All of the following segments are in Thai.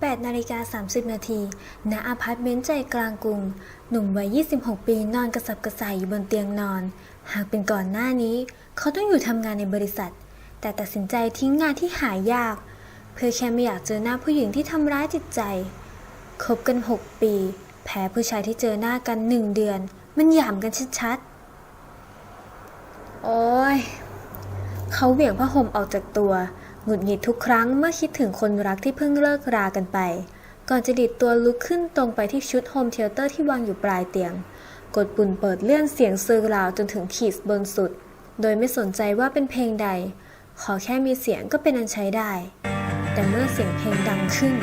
8นาฬิกา30 นาทีณอพาร์ตเมนต์ใจกลางกรุง หนุ่มวัย 26 ปีนอนกระสับกระส่ายอยู่บนเตียงนอน หากเป็นก่อนหน้านี้ เขาต้องอยู่ทำงานในบริษัท แต่ตัดสินใจทิ้งงานที่หายาก เพื่อแค่ไม่อยากเจอหน้าผู้หญิงที่ทำร้ายจิตใจ คบกัน 6 ปีแพ้ผู้ชายที่เจอหน้ากัน 1 เดือน มันหยามกันชัดๆ โอ้ย เขาเหวี่ยงผ้าห่มออกจากตัว งุดหงิดทุกครั้งเมื่อคิดถึงคนรักที่เพิ่งเลิกรากันไป ก่อนจะดิดตัวลุกขึ้นตรงไปที่ชุดโฮมเทเตอร์ที่วางอยู่ปลายเตียง กดปุ่มเปิดเลื่อนเสียงซือราวจนถึงขีดบนสุด โดยไม่สนใจว่าเป็นเพลงใด ขอแค่มีเสียงก็เป็นอันใช้ได้ แต่เมื่อเสียงเพลงดังขึ้น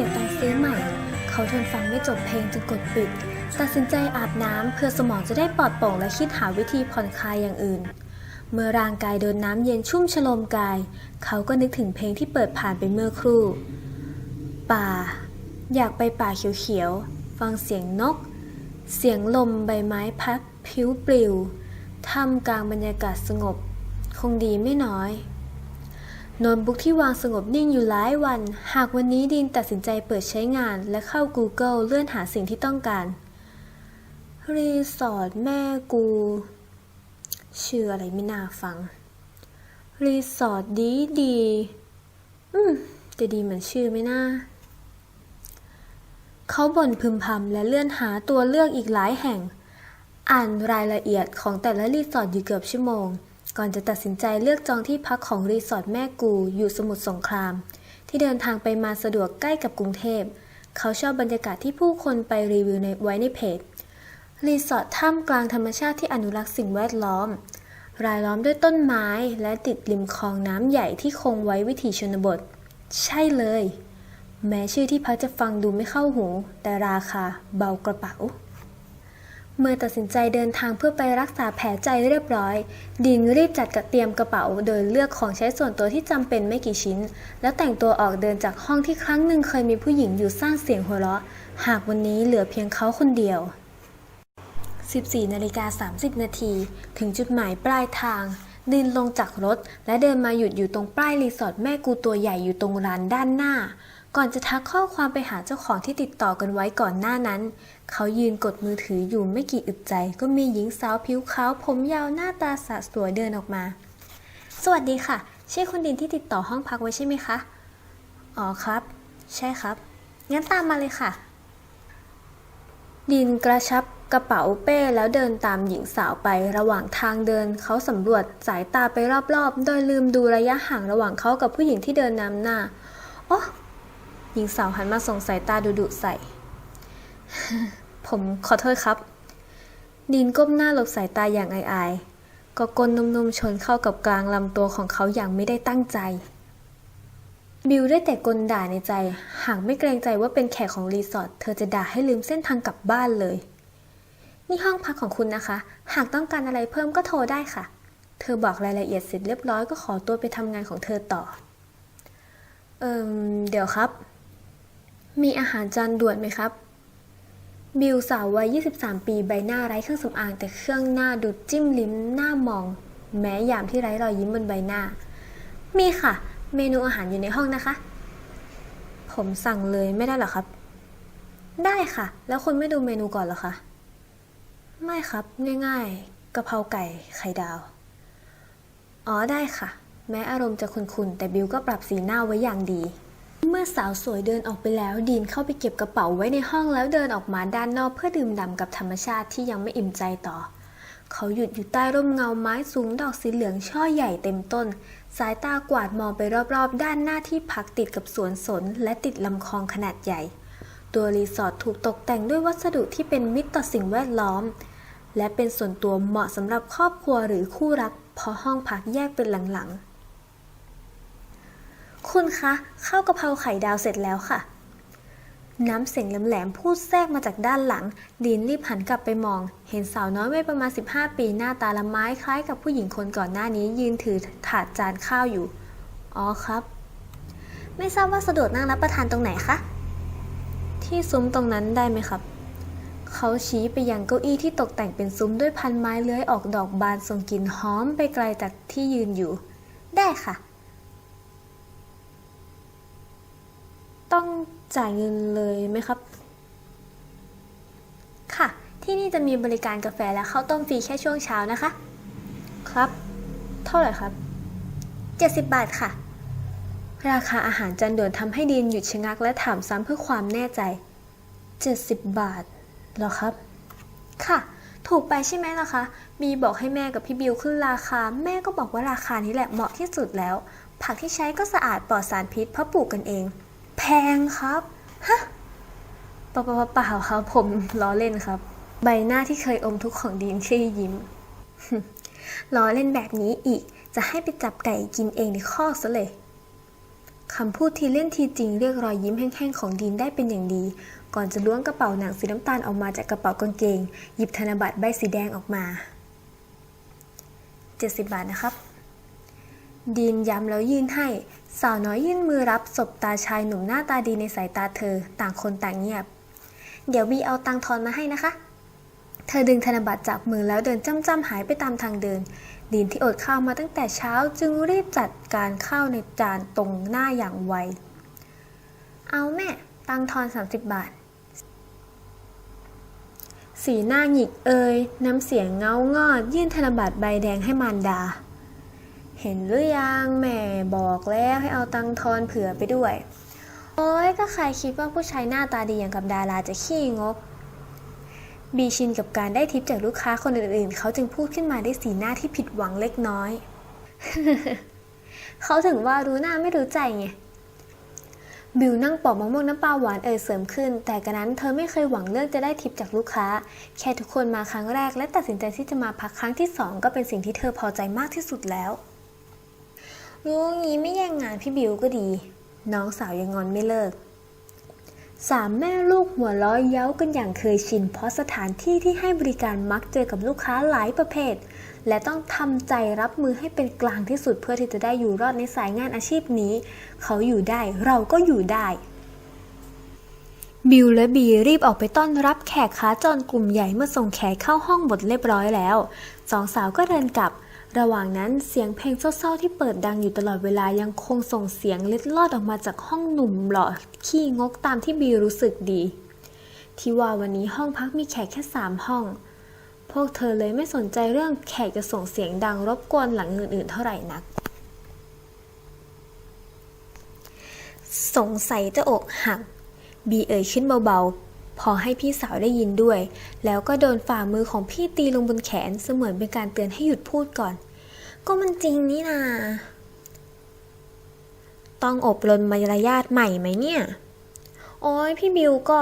สียตังซื้อใหม่ เขาทนฟังไม่จบเพลงจึงกดปิด ตัดสินใจอาบน้ำเพื่อสมองจะได้ปลอดโปร่งและคิดหาวิธีผ่อนคลายอย่างอื่น เมื่อร่างกายโดนน้ำเย็นชุ่มฉโลมกาย เขาก็นึกถึงเพลงที่เปิดผ่านไปเมื่อครู่ ป่า อยากไปป่าเขียวๆ ฟังเสียงนก เสียงลมใบไม้พัดผิวปลิวท่ามกลางบรรยากาศสงบ คงดีไม่น้อย โน้ตบุ๊กที่วางสงบนิ่งอยู่หลายวัน หากวันนี้ดินตัดสินใจเปิดใช้งาน และเข้า Google เลื่อนหาสิ่งที่ต้องการ รีสอร์ทแม่กู ชื่ออะไรไม่น่าฟัง รีสอร์ทดีดี อืม จะดีเหมือนชื่อไหมน่าเขาบ่นพึมพำและเลื่อนหาตัวเลือกอีกหลายแห่ง อ่านรายละเอียดของแต่ละรีสอร์ทอยู่เกือบชั่วโมง ก่อนจะตัดสินใจเลือกจองที่พักของรีสอร์ทแม่กูอยู่สมุทรสงคราม ที่เดินทางไปมาสะดวกใกล้กับกรุงเทพ เขาชอบบรรยากาศที่ผู้คนไปรีวิวในไว้ในเพจ รีสอร์ทท่ามกลางธรรมชาติที่อนุรักษ์สิ่งแวดล้อม รายล้อมด้วยต้นไม้และติดริมคลองน้ำใหญ่ที่คงไว้วิถีชนบท ใช่เลย แม้ชื่อที่พักจะฟังดูไม่เข้าหู แต่ราคาเบากระเป๋า เมื่อตัดสินใจเดินทางเพื่อไปรักษาแผลใจเรียบร้อย ดินรีบจัดกระเตรียมกระเป๋าโดยเลือกของใช้ส่วนตัวที่จำเป็นไม่กี่ชิ้น แล้วแต่งตัวออกเดินจากห้องที่ครั้งหนึ่งเคยมีผู้หญิงอยู่สร้างเสียงหัวเราะ หากวันนี้เหลือเพียงเขาคนเดียว 14นาฬิกา30 นาที ถึงจุดหมายปลายทาง ดินลงจากรถ และเดินมาหยุดอยู่ตรงป้ายรีสอร์ทแม่กูตัวใหญ่อยู่ตรงร้านด้านหน้าก่อนจะทักข้อความไปหาเจ้าของที่ติดต่อกันไว้ก่อนหน้านั้น เขายืนกดมือถืออยู่ไม่กี่อึดใจ ก็มีหญิงสาวผิวขาวผมยาวหน้าตาสะสวยเดินออกมา สวัสดีค่ะ ใช่คุณดินที่ติดต่อห้องพักไว้ใช่ไหมคะ อ๋อครับ ใช่ครับ งั้นตามมาเลยค่ะ ดินกระชับกระเป๋าเป้แล้วเดินตามหญิงสาวไประหว่างทางเดิน เขาสำรวจสายตาไปรอบๆ โดยลืมดูระยะห่างระหว่างเขากับผู้หญิงที่เดินนำหน้าโอ้หญิงสาวหันมาส่งสายตาดุๆใส่ ผมขอโทษครับดินก้มหน้าหลบสายตาอย่างอายๆก็ก้นนุ่มๆชนเข้ากับกลางลำตัวของเขาอย่างไม่ได้ตั้งใจ บิวได้แต่กลด่าในใจ หากไม่เกรงใจว่าเป็นแขกของรีสอร์ทเธอจะด่าให้ลืมเส้นทางกลับบ้านเลย นี่ห้องพักของคุณนะคะ หากต้องการอะไรเพิ่มก็โทรได้ค่ะ เธอบอกรายละเอียดเสร็จเรียบร้อยก็ขอตัวไปทำงานของเธอต่อ เอิมเดี๋ยวครับ มีอาหารจานด่วนไหมครับ บิวสาววัย 23 ปีใบหน้าไร้เครื่องสำอางแต่เครื่องหน้าดูจิ้มลิ้มหน้ามอง แม้ยามที่ไร้รอยยิ้มบนใบหน้า มีค่ะ เมนูอาหารอยู่ในห้องนะคะ ผมสั่งเลยไม่ได้หรอครับ ได้ค่ะ แล้วคุณไม่ดูเมนูก่อนหรอคะไม่ครับง่ายๆกะเพราไก่ไข่ดาว อ๋อได้ค่ะ แม้อารมณ์จะคุนๆแต่บิวก็ปรับสีหน้าไว้อย่างดี เมื่อสาวสวยเดินออกไปแล้ว ดีนเข้าไปเก็บกระเป๋าไว้ในห้องแล้วเดินออกมาด้านนอกเพื่อดื่มด่ำกับธรรมชาติที่ยังไม่อิ่มใจต่อ เขาหยุดอยู่ใต้ร่มเงาไม้สูงดอกสีเหลืองช่อใหญ่เต็มต้น สายตากวาดมองไปรอบๆ ด้านหน้าที่พักติดกับสวนสน และติดลำคลองขนาดใหญ่ ตัวรีสอร์ทถูกตกแต่งด้วยวัสดุที่เป็นมิตรต่อสิ่งแวดล้อม และเป็นส่วนตัวเหมาะสำหรับครอบครัวหรือคู่รัก เพราะห้องพักแยกเป็นหลังๆ คุณคะข้าวกะเพราไข่ดาวเสร็จแล้วค่ะ น้ำเสียงแหลมๆพูดแทรกมาจากด้านหลัง ดีนรีบหันกลับไปมอง เห็นสาวน้อยวัยประมาณ 15 ปีหน้าตาละไม้คล้ายกับผู้หญิงคนก่อนหน้านี้ ยืนถือถาดจานข้าวอยู่ อ๋อครับ ไม่ทราบว่าสะดวกนั่งรับประทานตรงไหนคะ ที่ซุ้มตรงนั้นได้ไหมครับเขาชี้ไปยังเก้าอี้ที่ตกแต่งเป็นซุ้มด้วยพันไม้เลื้อยออกดอกบานส่งกลิ่นหอมไปไกลจากที่ยืนอยู่ ได้ค่ะ ต้องจ่ายเงินเลยไหมครับ ค่ะ ที่นี่จะมีบริการกาแฟและข้าวต้มฟรีแค่ช่วงเช้านะคะ ครับ เท่าไหร่ครับ 70 บาทค่ะ ราคาอาหารจานด่วนทำให้ดีนหยุดชะงักและถามซ้ำเพื่อความแน่ใจ 70 บาทหรอครับ ค่ะ ถูกไปใช่ไหมล่ะคะบีบอกให้แม่กับพี่บิวขึ้นราคา แม่ก็บอกว่าราคานี้แหละเหมาะที่สุดแล้ว ผักที่ใช้ก็สะอาดปลอดสารพิษเพราะปลูกกันเอง แพงครับ ฮะเปล่าเปล่าเปล่าครับ ผมล้อเล่นครับ ใบหน้าที่เคยอมทุกข์ของดีนขี้ยิ้มล้อเล่นแบบนี้อีก จะให้ไปจับไก่กินเองในคอกซะเลยคำพูดทีเล่นทีจริงเรียกรอยยิ้มแห้งๆของดีนได้เป็นอย่างดี ก่อนจะล้วงกระเป๋าหนังสีน้ำตาลออกมาจากกระเป๋ากางเกง หยิบธนบัตรใบสีแดงออกมา 70 บาทนะครับ ดีนย้ำแล้วยื่นให้ สาวน้อยยื่นมือรับสบตาชายหนุ่มหน้าตาดีในสายตาเธอ ต่างคนต่างเงียบ เดี๋ยวบีเอาตังทอนมาให้นะคะ เธอดึงธนบัตรจากมือแล้วเดินจ้ำๆหายไปตามทางเดิน ดีนที่อดข้าวมาตั้งแต่เช้าจึงรีบจัดการข้าวในจานตรงหน้าอย่างไว เอาแม่ ตังทอน 30 บาท สีหน้าหงิกเอยน้ำเสียงเงางอด ยื่นธนบัตรใบแดงให้มารดา เห็นหรือยังแม่บอกแล้วให้เอาตังทอนเผื่อไปด้วย โอ้ยก็ใครคิดว่าผู้ชายหน้าตาดีอย่างกับดาราจะขี้งก บีชินกับการได้ทิปจากลูกค้าคนอื่นๆ เขาจึงพูดขึ้นมาด้วยสีหน้าที่ผิดหวังเล็กน้อย เขาถึงว่ารู้หน้าไม่รู้ใจไง บิวนั่งปอกมะม่วงน้ำปลาหวานเอ่ยเสริมขึ้น แต่กระนั้นเธอไม่เคยหวังเรื่องจะได้ทิปจากลูกค้า แค่ทุกคนมาครั้งแรก และตัดสินใจที่จะมาพักครั้งที่สองก็เป็นสิ่งที่เธอพอใจมากที่สุดแล้ว รู้งี้ไม่แย่งงานพี่บิวก็ดี น้องสาวยังงอนไม่เลิก สามแม่ลูกหัวล้อเย้ากันอย่างเคยชิน เพราะสถานที่ที่ให้บริการมักเจอกับลูกค้าหลายประเภท และต้องทำใจรับมือให้เป็นกลางที่สุดเพื่อที่จะได้อยู่รอดในสายงานอาชีพนี้ เขาอยู่ได้เราก็อยู่ได้บิลและบีรีบออกไปต้อนรับแขกค้าจรกลุ่มใหญ่เมื่อส่งแขกเข้าห้องบทเรียบร้อยแล้ว สองสาวก็เดินกลับ ระหว่างนั้นเสียงเพลงเศร้าๆที่เปิดดังอยู่ตลอดเวลายังคงส่งเสียงเล็ดลอดออกมาจากห้องหนุ่มหล่อขี้งกตามที่บีรู้สึกดี ที่ว่าวันนี้ห้องพักมีแขกแค่สามห้อง พวกเธอเลยไม่สนใจเรื่องแขกจะส่งเสียงดังรบกวนหลังอื่นๆเท่าไหร่นัก สงสัยจะอกหัก บีเอ่ยขึ้นเบาๆ พอให้พี่สาวได้ยินด้วย แล้วก็โดนฝ่ามือของพี่ตีลงบนแขนเสมือนเป็นการเตือนให้หยุดพูดก่อน ก็มันจริงนี่นา ต้องอบรมมารยาทใหม่ไหมเนี่ย โอ้ยพี่บิวก็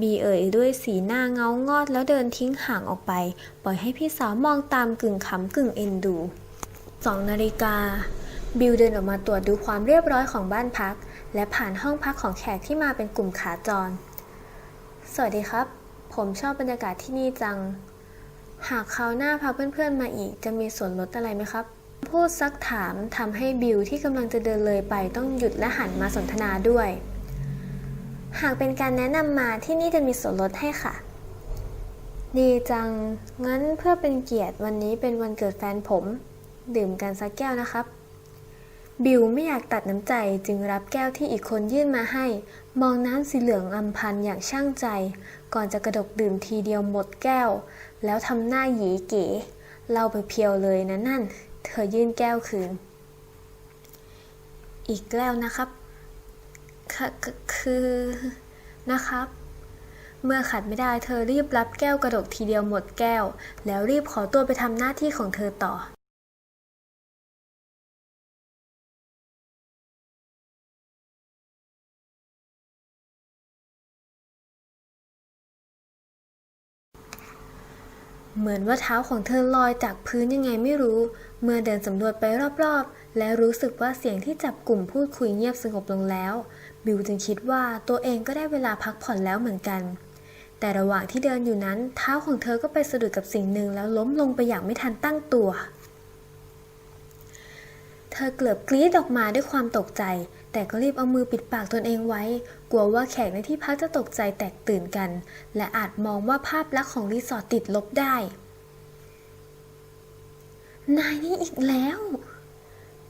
บีเอ่ยด้วยสีหน้าเงางอดแล้วเดินทิ้งห่างออกไป ปล่อยให้พี่สาวมองตามกึ่งขำกึ่งเอ็นดูสองนาฬิกา บิวเดินออกมาตรวจดูความเรียบร้อยของบ้านพัก และผ่านห้องพักของแขกที่มาเป็นกลุ่มขาจร สวัสดีครับ ผมชอบบรรยากาศที่นี่จัง หากคราวหน้าพาเพื่อนๆมาอีกจะมีส่วนลดอะไรไหมครับ พูดซักถามทำให้บิวที่กำลังจะเดินเลยไปต้องหยุดและหันมาสนทนาด้วย หากเป็นการแนะนำมาที่นี่จะมีส่วนลดให้ค่ะ ดีจัง งั้นเพื่อเป็นเกียรติวันนี้เป็นวันเกิดแฟนผม ดื่มกันสักแก้วนะครับ บิวไม่อยากตัดน้ำใจจึงรับแก้วที่อีกคนยื่นมาให้ มองน้ำสีเหลืองอำพันอย่างช่างใจ ก่อนจะกระดกดื่มทีเดียวหมดแก้ว แล้วทำหน้าหยีเก๋เล่าไปเพียวเลยนะนั่น เธอยื่นแก้วคืน อีกแก้วนะครับคือคือนะครับ เมื่อขัดไม่ได้เธอรีบรับแก้วกระดกทีเดียวหมดแก้ว แล้วรีบขอตัวไปทำหน้าที่ของเธอต่อ เหมือนว่าเท้าของเธอลอยจากพื้นยังไงไม่รู้ เมื่อเดินสำรวจไปรอบๆ และรู้สึกว่าเสียงที่จับกลุ่มพูดคุยเงียบสงบลงแล้ว บิวจึงคิดว่าตัวเองก็ได้เวลาพักผ่อนแล้วเหมือนกัน แต่ระหว่างที่เดินอยู่นั้น เท้าของเธอก็ไปสะดุดกับสิ่งหนึ่งแล้วล้มลงไปอย่างไม่ทันตั้งตัว ธอเกือบกรี๊ดออกมาด้วยความตกใจ แต่ก็รีบเอามือปิดปากตนเองไว้ กลัวว่าแขกในที่พักจะตกใจแตกตื่นกัน และอาจมองว่าภาพลักษณ์ของรีสอร์ทติดลบได้ นายนี่อีกแล้ว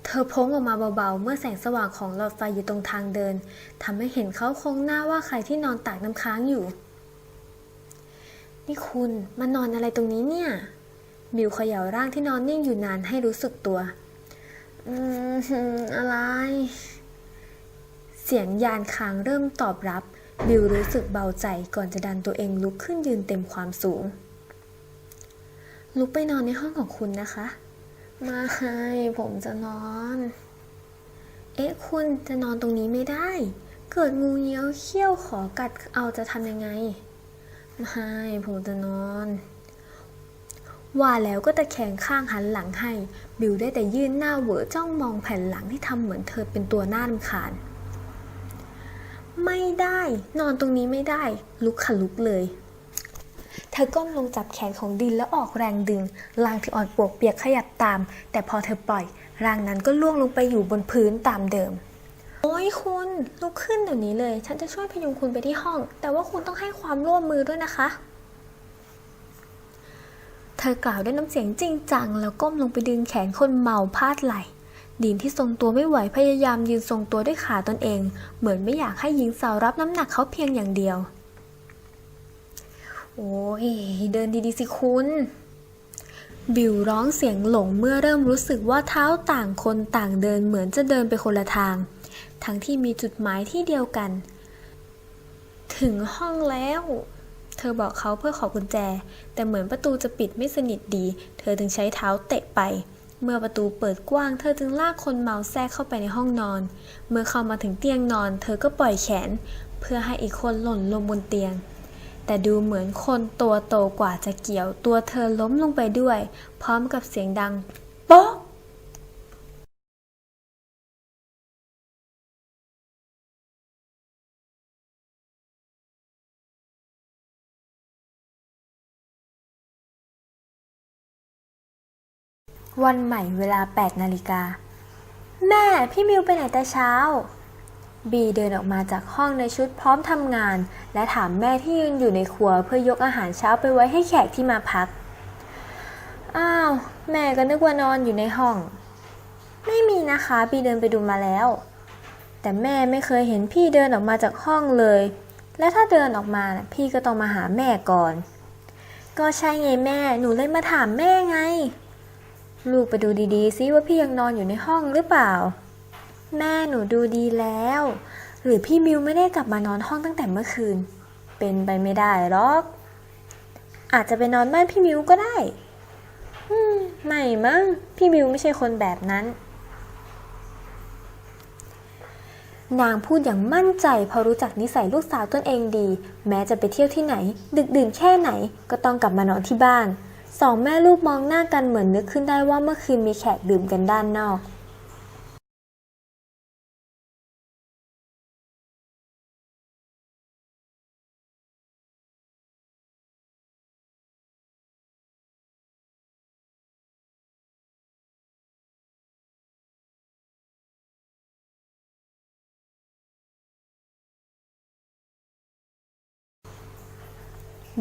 เธอพ้งออกมาเบาๆ เมื่อแสงสว่างของหลอดไฟอยู่ตรงทางเดินทำให้เห็นเขาคงหน้าว่าใครที่นอนตากน้ำค้างอยู่ นี่คุณมานอนอะไรตรงนี้เนี่ย บิวเขย่าร่างที่นอนนิ่งอยู่นานให้รู้สึกตัว อืมอะไร เสียงยานค้างเริ่มตอบรับ บิวรู้สึกเบาใจก่อนจะดันตัวเองลุกขึ้นยืนเต็มความสูง ลุกไปนอนในห้องของคุณนะคะ มาให้ผมจะนอน เอ๊ะ คุณจะนอนตรงนี้ไม่ได้ เกิดงูเงี้ยวเขี้ยวขอกัดเอาจะทำยังไง ไม่ผมจะนอน ว่าแล้วก็ตะแคงข้างหันหลังให้ บิวได้แต่ยื่นหน้าเหวอจ้องมองแผ่นหลังที่ทำเหมือนเธอเป็นตัวหน้ารำคาญ ไม่ได้ นอนตรงนี้ไม่ได้ ลุกขลุกเลย เธอก้มลงจับแขนของดินแล้วออกแรงดึงร่างที่อ่อนปวกเปียกขยับตาม แต่พอเธอปล่อย ร่างนั้นก็ล่วงลงไปอยู่บนพื้นตามเดิม โอ้ยคุณลุกขึ้นเดี๋ยวนี้เลย ฉันจะช่วยพยุงคุณไปที่ห้อง แต่ว่าคุณต้องให้ความร่วมมือด้วยนะคะ เธอกล่าวด้วยน้ำเสียงจริงจัง แล้วก้มลงไปดึงแขนคนเมาพาดไหล่ดินที่ทรงตัวไม่ไหวพยายามยืนทรงตัวด้วยขาตนเอง เหมือนไม่อยากให้หญิงสาวรับน้ำหนักเขาเพียงอย่างเดียว โอ้ยเดินดีๆสิคุณบิวร้องเสียงหลงเมื่อเริ่มรู้สึกว่าเท้าต่างคนต่างเดินเหมือนจะเดินไปคนละทาง ทั้งที่มีจุดหมายที่เดียวกัน ถึงห้องแล้ว เธอบอกเขาเพื่อขอกุญแจ แต่เหมือนประตูจะปิดไม่สนิทดี เธอจึงใช้เท้าเตะไป เมื่อประตูเปิดกว้าง เธอจึงลากคนเมาแทรกเข้าไปในห้องนอน เมื่อเข้ามาถึงเตียงนอน เธอก็ปล่อยแขน เพื่อให้อีกคนหล่นลงบนเตียง แต่ดูเหมือนคนตัวโตกว่าจะเกี่ยว ตัวเธอล้มลงไปด้วย พร้อมกับเสียงดัง โป๊ะ วันใหม่เวลา 8 นาฬิกา แม่พี่มิวไปไหนแต่เช้า บีเดินออกมาจากห้องในชุดพร้อมทำงาน และถามแม่ที่ยืนอยู่ในครัวเพื่อยกอาหารเช้าไปไว้ให้แขกที่มาพัก อ้าว แม่ก็นึกว่านอนอยู่ในห้อง ไม่มีนะคะ บีเดินไปดูมาแล้ว แต่แม่ไม่เคยเห็นพี่เดินออกมาจากห้องเลย และถ้าเดินออกมาน่ะพี่ก็ต้องมาหาแม่ก่อน ก็ใช่ไงแม่ หนูเลยมาถามแม่ไง ลูกไปดูดีๆซิว่าพี่ยังนอนอยู่ในห้องหรือเปล่า แม่หนูดูดีแล้ว หรือพี่มิวไม่ได้กลับมานอนห้องตั้งแต่เมื่อคืน เป็นไปไม่ได้หรอก อาจจะไปนอนบ้านพี่มิวก็ได้อมไม่มั้งพี่มิวไม่ใช่คนแบบนั้น นางพูดอย่างมั่นใจเพราะรู้จักนิสัยลูกสาวตนเองดี แม้จะไปเที่ยวที่ไหน ดึกดื่นแค่ไหนก็ต้องกลับมานอนที่บ้าน สองแม่ลูกมองหน้ากันเหมือนนึกขึ้นได้ว่าเมื่อคืนมีแขกดื่มกันด้านนอก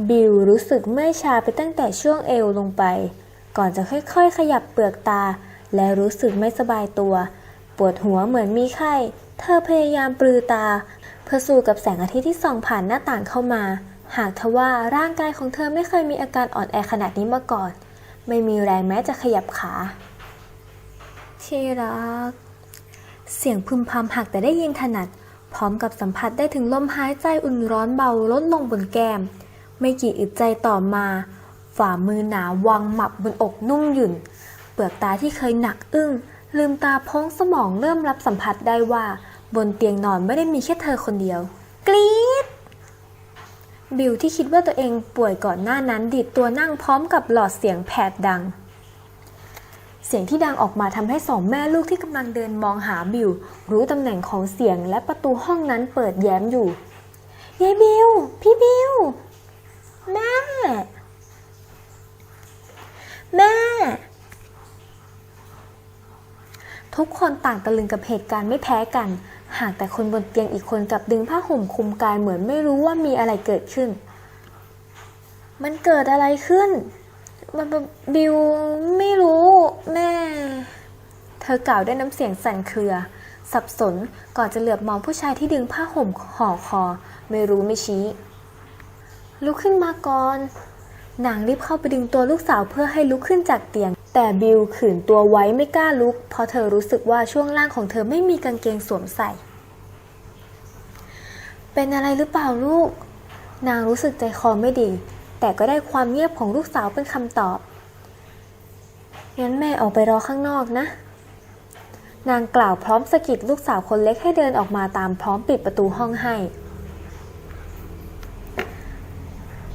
บิวรู้สึกเมื่อยชาไปตั้งแต่ช่วงเอวลงไป ก่อนจะค่อยๆ ขยับเปลือกตา และรู้สึกไม่สบายตัว ปวดหัวเหมือนมีไข้ เธอพยายามปลือตา เพื่อสู้กับแสงอาทิตย์ที่ส่องผ่านหน้าต่างเข้ามา หากทว่าร่างกายของเธอไม่เคยมีอาการอ่อนแอขนาดนี้มาก่อน ไม่มีแรงแม้จะขยับขาที่รัก เสียงพึมพำหักแต่ได้ยินถนัด พร้อมกับสัมผัสได้ถึงลมหายใจอุ่นร้อนเบาลดลงบนแก้ม ไม่กี่อึดใจต่อมา ฝ่ามือหนาวางหมับบนอกนุ่มหยุ่น เปลือกตาที่เคยหนักอึ้ง ลืมตาพ้องสมองเริ่มรับสัมผัสได้ว่า บนเตียงนอนไม่ได้มีแค่เธอคนเดียว กรี๊ดบิวที่คิดว่าตัวเองป่วยก่อนหน้านั้นดีดตัวนั่งพร้อมกับหลอดเสียงแผดดัง เสียงที่ดังออกมาทำให้สองแม่ลูกที่กำลังเดินมองหาบิว รู้ตำแหน่งของเสียงและประตูห้องนั้นเปิดแย้มอยู่ยายบิว พี่บิว แม่ แม่ ทุกคนต่างตะลึงกับเหตุการณ์ไม่แพ้กัน หากแต่คนบนเตียงอีกคนกลับดึงผ้าห่มคลุมกายเหมือนไม่รู้ว่ามีอะไรเกิดขึ้น มันเกิดอะไรขึ้น มันมันบิวไม่รู้แม่ เธอกล่าวด้วยน้ำเสียงสั่นเครือสับสนก่อนจะเหลือบมองผู้ชายที่ดึงผ้าห่มห่อคอ ไม่รู้ไม่ชี้ ลุกขึ้นมาก่อน นางรีบเข้าไปดึงตัวลูกสาวเพื่อให้ลุกขึ้นจากเตียง แต่บิวขืนตัวไว้ไม่กล้าลุก เพราะเธอรู้สึกว่าช่วงล่างของเธอไม่มีกางเกงสวมใส่ เป็นอะไรหรือเปล่าลูก นางรู้สึกใจคอไม่ดี แต่ก็ได้ความเงียบของลูกสาวเป็นคำตอบ งั้นแม่ออกไปรอข้างนอกนะ นางกล่าวพร้อมสะกิดลูกสาวคนเล็กให้เดินออกมาตามพร้อมปิดประตูห้องให้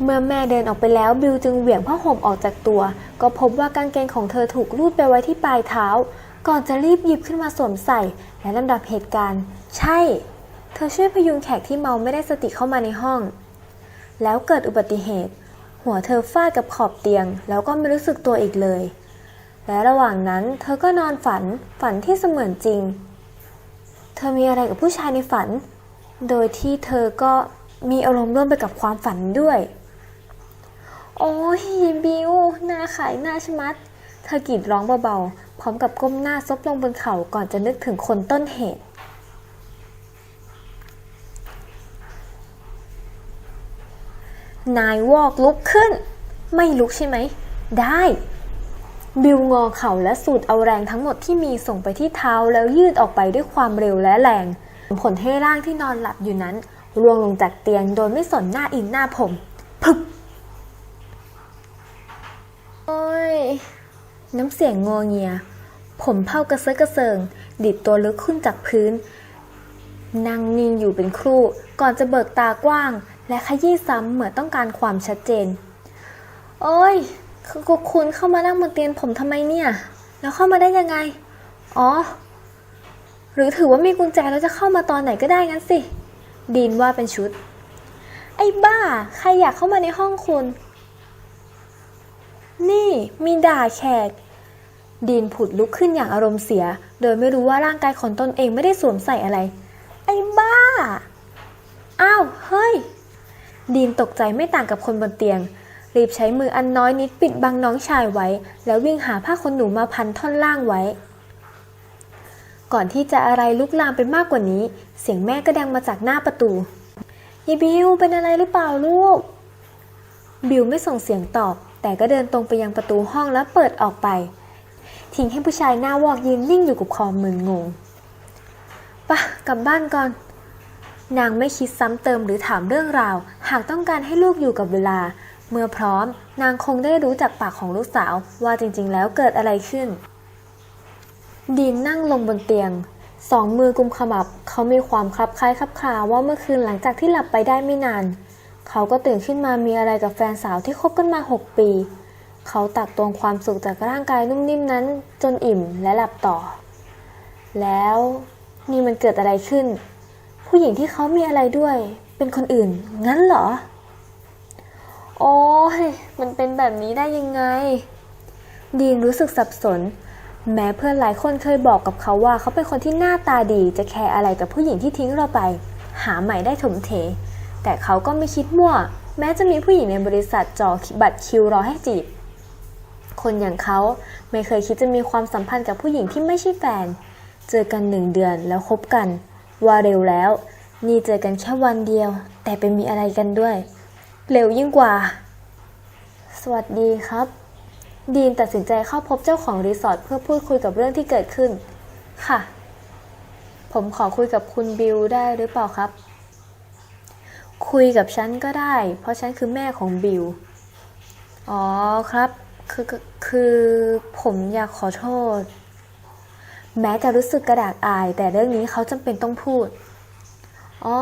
เมื่อแม่เดินออกไปแล้วบิวจึงเหวี่ยงผ้าห่มออกจากตัว ก็พบว่ากางเกงของเธอถูกลูดไปไว้ที่ปลายเท้า ก่อนจะรีบหยิบขึ้นมาสวมใส่ และลำดับเหตุการณ์ ใช่ เธอช่วยพยุงแขกที่เมาไม่ได้สติเข้ามาในห้อง แล้วเกิดอุบัติเหตุ หัวเธอฟาดกับขอบเตียง แล้วก็ไม่รู้สึกตัวอีกเลย และระหว่างนั้นเธอก็นอนฝันฝันที่เสมือนจริง เธอมีอะไรกับผู้ชายในฝัน โดยที่เธอก็มีอารมณ์ร่วมไปกับความฝันด้วย โอ้ยบิวหน้าขายหน้าชะมัด เธอกรีดร้องเบาๆ พร้อมกับก้มหน้าซบลงบนเข่าก่อนจะนึกถึงคนต้นเหตุ นายวอกลุกขึ้น ไม่ลุกใช่ไหม ได้ บิวงอเข่าและสูดเอาแรงทั้งหมดที่มีส่งไปที่เท้าแล้วยืดออกไปด้วยความเร็วและแรง ผลให้ร่างที่นอนหลับอยู่นั้นร่วงลงจากเตียงโดยไม่สนหน้าอินหน้าผม พึบ ย น้ำเสียงงอเงีย ผมเผากระเซาะกระเซิง ดิดตัวลึกขึ้นจากพื้นนั่งนิ่งอยู่เป็นครู่ ก่อนจะเบิกตากว้าง และขยี้ซ้ำเหมือนต้องการความชัดเจน โอ้ยคุณเข้ามานั่งบนเตียงผมทำไมเนี่ย แล้วเข้ามาได้ยังไง อ๋อ หรือถือว่ามีกุญแจแล้วจะเข้ามาตอนไหนก็ได้งั้นสิ ดีนว่าเป็นชุด ไอ้บ้า ใครอยากเข้ามาในห้องคุณ นี่มีด่าแขก ดีนผุดลุกขึ้นอย่างอารมณ์เสีย โดยไม่รู้ว่าร่างกายของตนเองไม่ได้สวมใส่อะไร ไอ้บ้า อ้าว เฮ้ย ดีนตกใจไม่ต่างกับคนบนเตียง รีบใช้มืออันน้อยนิดปิดบังน้องชายไว้ แล้ววิ่งหาผ้าขนหนูมาพันท่อนล่างไว้ ก่อนที่จะอะไรลุกลามไปมากกว่านี้ เสียงแม่ก็ดังมาจากหน้าประตูยายบิวเป็นอะไรหรือเปล่าลูก บิวไม่ส่งเสียงตอบ แต่ก็เดินตรงไปยังประตูห้องแล้วเปิดออกไป ทิ้งให้ผู้ชายหน้าวอกยืนนิ่งอยู่กับคอมึนงงปะกลับบ้านก่อน นางไม่คิดซ้ำเติมหรือถามเรื่องราว หากต้องการให้ลูกอยู่กับเวลา เมื่อพร้อม นางคงได้รู้จากปากของลูกสาวว่าจริงๆ แล้วเกิดอะไรขึ้น ดีนนั่งลงบนเตียงสองมือกุมขมับ เขามีความคลับคล้ายคลับคลาว่าเมื่อคืนหลังจากที่หลับไปได้ไม่นาน เขาก็ตื่นขึ้นมามีอะไรกับแฟนสาวที่คบกันมาหกปี เขาตักตวงความสุขจากร่างกายนุ่มนิ่มนั้น จนอิ่มและหลับต่อ แล้วนี่มันเกิดอะไรขึ้น ผู้หญิงที่เขามีอะไรด้วย เป็นคนอื่น งั้นเหรอ โอ้ยมันเป็นแบบนี้ได้ยังไง ดีนรู้สึกสับสน แม้เพื่อนหลายคนเคยบอกกับเขาว่า เขาเป็นคนที่หน้าตาดีจะแคร์อะไรกับผู้หญิงที่ทิ้งเราไป หาใหม่ได้ถมเท แต่เขาก็ไม่คิดมั่ว แม้จะมีผู้หญิงในบริษัทจอบัตรคิวรอให้จีบ คนอย่างเขาไม่เคยคิดจะมีความสัมพันธ์กับผู้หญิงที่ไม่ใช่แฟน เจอกันหนึ่งเดือนแล้วคบกัน ว่าเร็วแล้ว นี่เจอกันแค่วันเดียว แต่ไปมีอะไรกันด้วย เร็วยิ่งกว่า สวัสดีครับ ดีนตัดสินใจเข้าพบเจ้าของรีสอร์ทเพื่อพูดคุยกับเรื่องที่เกิดขึ้น ค่ะ ผมขอคุยกับคุณบิวได้หรือเปล่าครับ คุยกับฉันก็ได้ เพราะฉันคือแม่ของบิวอ๋อครับ คือคือผมอยากขอโทษ แม้จะรู้สึกกระดากอาย แต่เรื่องนี้เขาจำเป็นต้องพูด อ๋อ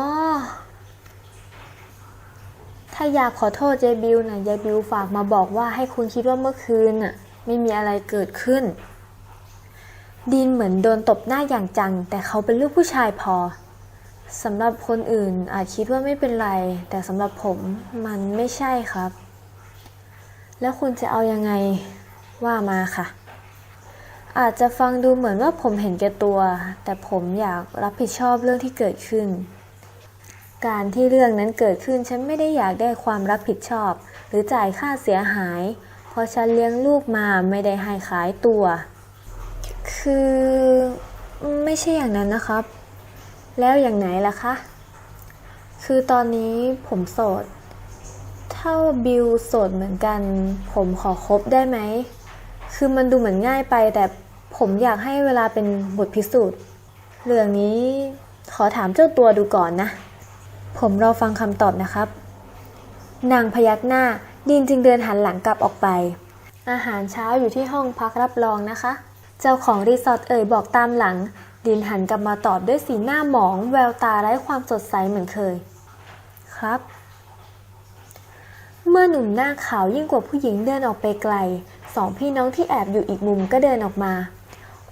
ถ้าอยากขอโทษยายบิวนะยายบิวฝากมาบอกว่าให้คุณคิดว่าเมื่อคืนน่ะ ไม่มีอะไรเกิดขึ้นดีนเหมือนโดนตบหน้าอย่างจัง แต่เขาเป็นลูกผู้ชายพอ สำหรับคนอื่นอาจคิดว่าไม่เป็นไร แต่สำหรับผมมันไม่ใช่ครับ แล้วคุณจะเอายังไงว่ามาค่ะ อาจจะฟังดูเหมือนว่าผมเห็นแก่ตัว แต่ผมอยากรับผิดชอบเรื่องที่เกิดขึ้น การที่เรื่องนั้นเกิดขึ้นฉันไม่ได้อยากได้ความรับผิดชอบ หรือจ่ายค่าเสียหาย เพราะฉันเลี้ยงลูกมาไม่ได้ให้ขายตัว คือไม่ใช่อย่างนั้นนะครับ แล้วอย่างไหนล่ะคะ คือตอนนี้ผมโสด ถ้าบิวโสดเหมือนกัน ผมขอคบได้ไหม คือมันดูเหมือนง่ายไป แต่ผมอยากให้เวลาเป็นบทพิสูจน์ เรื่องนี้ขอถามเจ้าตัวดูก่อนนะ ผมรอฟังคำตอบนะครับ นางพยักหน้าดินจึงเดินหันหลังกลับออกไป อาหารเช้าอยู่ที่ห้องพักรับรองนะคะ เจ้าของรีสอร์ทเอ่ยบอกตามหลัง ดินหันกลับมาตอบด้วยสีหน้าหมอง แววตาไร้ความสดใสเหมือนเคย ครับ เมื่อหนุ่มหน้าขาวยิ่งกว่าผู้หญิงเดินออกไปไกล สองพี่น้องที่แอบอยู่อีกมุมก็เดินออกมา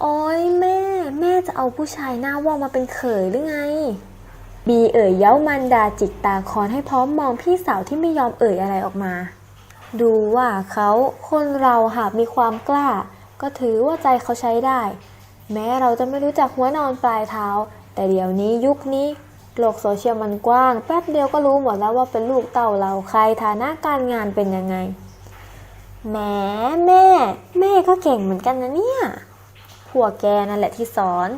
โอ้ยแม่ แม่จะเอาผู้ชายหน้าว่องมาเป็นเขยหรือไง บีเอ่ยเย้ามันดาจิกตาคอนให้พร้อมมองพี่สาวที่ไม่ยอมเอ่ยอะไรออกมา ดูว่าเขาคนเราหากมีความกล้า ก็ถือว่าใจเขาใช้ได้ แม้เราจะไม่รู้จักหัวนอนปลายเท้า แต่เดี๋ยวนี้ยุคนี้โลกโซเชียลมันกว้าง แป๊บเดียวก็รู้หมดแล้วว่าเป็นลูกเต่าเราใครฐานะการงานเป็นยังไงแหมแม่ แม่ก็เก่งเหมือนกันนะเนี่ยพวแกนั่นแหละที่สอน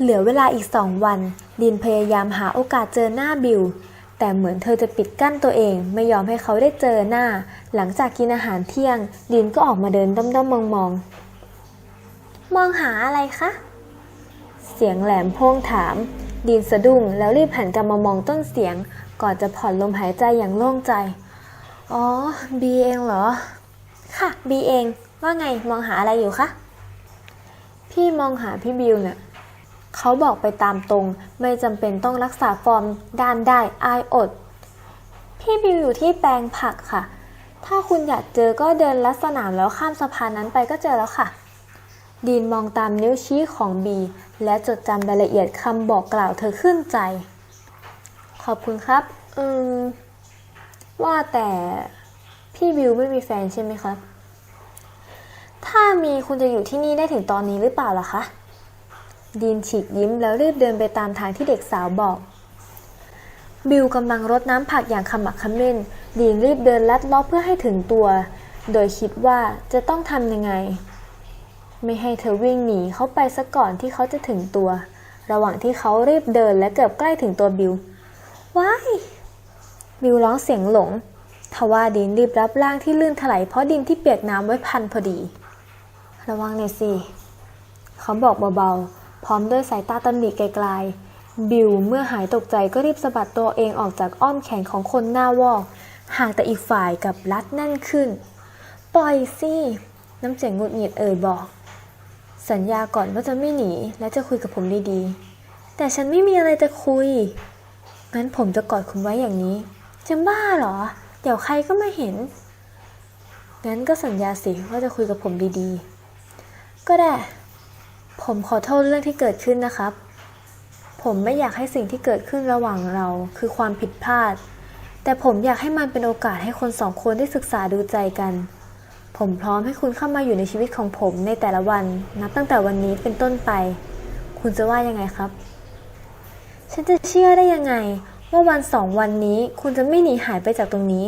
เหลือเวลาอีกสองวัน ดินพยายามหาโอกาสเจอหน้าบิว แต่เหมือนเธอจะปิดกั้นตัวเองไม่ยอมให้เขาได้เจอหน้า หลังจากกินอาหารเที่ยง ดินก็ออกมาเดินด้อมๆมองๆ มองหาอะไรคะ เสียงแหลมโพ่งถามดินสะดุ้งแล้วรีบหันกลับมามองต้นเสียง ก่อนจะผ่อนลมหายใจอย่างโล่งใจ อ๋อ บีเองเหรอ ค่ะ บีเอง ว่าไงมองหาอะไรอยู่คะ พี่มองหาพี่บิวเนี่ยเขาบอกไปตามตรง ไม่จำเป็นต้องรักษาฟอร์มด้านได้อายอด พี่บิวอยู่ที่แปลงผักค่ะ ถ้าคุณอยากเจอก็เดินลัดสนามแล้วข้ามสะพานนั้นไปก็เจอแล้วค่ะ ดีนมองตามนิ้วชี้ของบีและจดจำรายละเอียดคำบอกกล่าวเธอขึ้นใจ ขอบคุณครับ อืม ว่าแต่พี่บิวไม่มีแฟนใช่ไหมครับ ถ้ามีคุณจะอยู่ที่นี่ได้ถึงตอนนี้หรือเปล่าล่ะคะ ดีนฉีกยิ้มแล้วรีบเดินไปตามทางที่เด็กสาวบอก บิวกำลังรดน้ำผักอย่างขมักขม้น ดีนรีบเดินลัดล้อเพื่อให้ถึงตัว โดยคิดว่าจะต้องทำยังไง ไม่ให้เธอวิ่งหนีเขาไปซะก่อนที่เขาจะถึงตัว ระหว่างที่เขารีบเดินและเกือบใกล้ถึงตัวบิวว้ายบิวร้องเสียงหลงทว่าดินรีบรับร่างที่ลื่นถลายเพราะดินที่เปียกน้ำไว้พันพอดี ระวังหน่อยสิเขาบอกเบาๆ พร้อมด้วยสายตาตำหนิไกลๆ บิวเมื่อหายตกใจก็รีบสะบัดตัวเองออกจากอ้อมแขนของคนหน้าวอกห่างแต่อีกฝ่ายกับรัดแน่นขึ้น ปล่อยสิ น้ำเสียงหงุดหงิดเอ่ยบอก สัญญาก่อนว่าจะไม่หนีและจะคุยกับผมดีๆ แต่ฉันไม่มีอะไรจะคุย งั้นผมจะกอดคุณไว้อย่างนี้ จะบ้าเหรอ เดี๋ยวใครก็มาเห็น งั้นก็สัญญาสิว่าจะคุยกับผมดีๆ ก็ได้ ผมขอโทษเรื่องที่เกิดขึ้นนะครับ ผมไม่อยากให้สิ่งที่เกิดขึ้นระหว่างเราคือความผิดพลาด แต่ผมอยากให้มันเป็นโอกาสให้คนสองคนได้ศึกษาดูใจกัน ผมพร้อมให้คุณเข้ามาอยู่ในชีวิตของผมในแต่ละวัน นับตั้งแต่วันนี้เป็นต้นไป คุณจะว่ายังไงครับ ฉันจะเชื่อได้ยังไง ว่าวันสองวันนี้คุณจะไม่หนีหายไปจากตรงนี้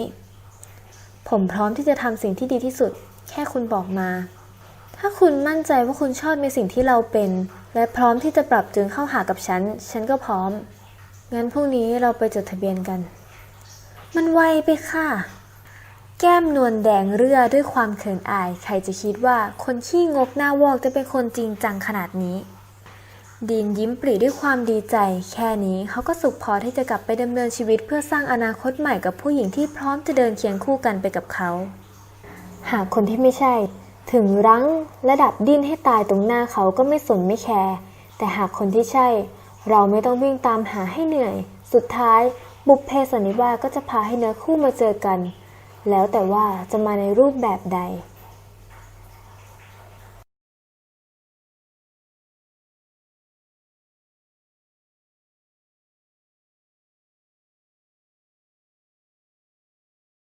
ผมพร้อมที่จะทำสิ่งที่ดีที่สุด แค่คุณบอกมา ถ้าคุณมั่นใจว่าคุณชอบในสิ่งที่เราเป็น และพร้อมที่จะปรับจูนเข้าหากับฉัน ฉันก็พร้อม งั้นพรุ่งนี้เราไปจดทะเบียนกัน มันไวไปค่ะ แก้มนวลแดงเรื่อด้วยความเขินอาย ใครจะคิดว่าคนขี้งกหน้าวอกจะเป็นคนจริงจังขนาดนี้ ดีนยิ้มปรีด้วยความดีใจ แค่นี้เขาก็สุขพอที่จะกลับไปดำเนินชีวิตเพื่อสร้างอนาคตใหม่กับผู้หญิงที่พร้อมจะเดินเคียงคู่กันไปกับเขา หากคนที่ไม่ใช่ ถึงรั้งระดับดิ้นให้ตายตรงหน้าเขาก็ไม่สนไม่แคร์แต่หากคนที่ใช่ เราไม่ต้องวิ่งตามหาให้เหนื่อย สุดท้าย บุพเพสันนิวาสก็จะพาให้เนื้อคู่มาเจอกัน แล้วแต่ว่าจะมาในรูปแบบใด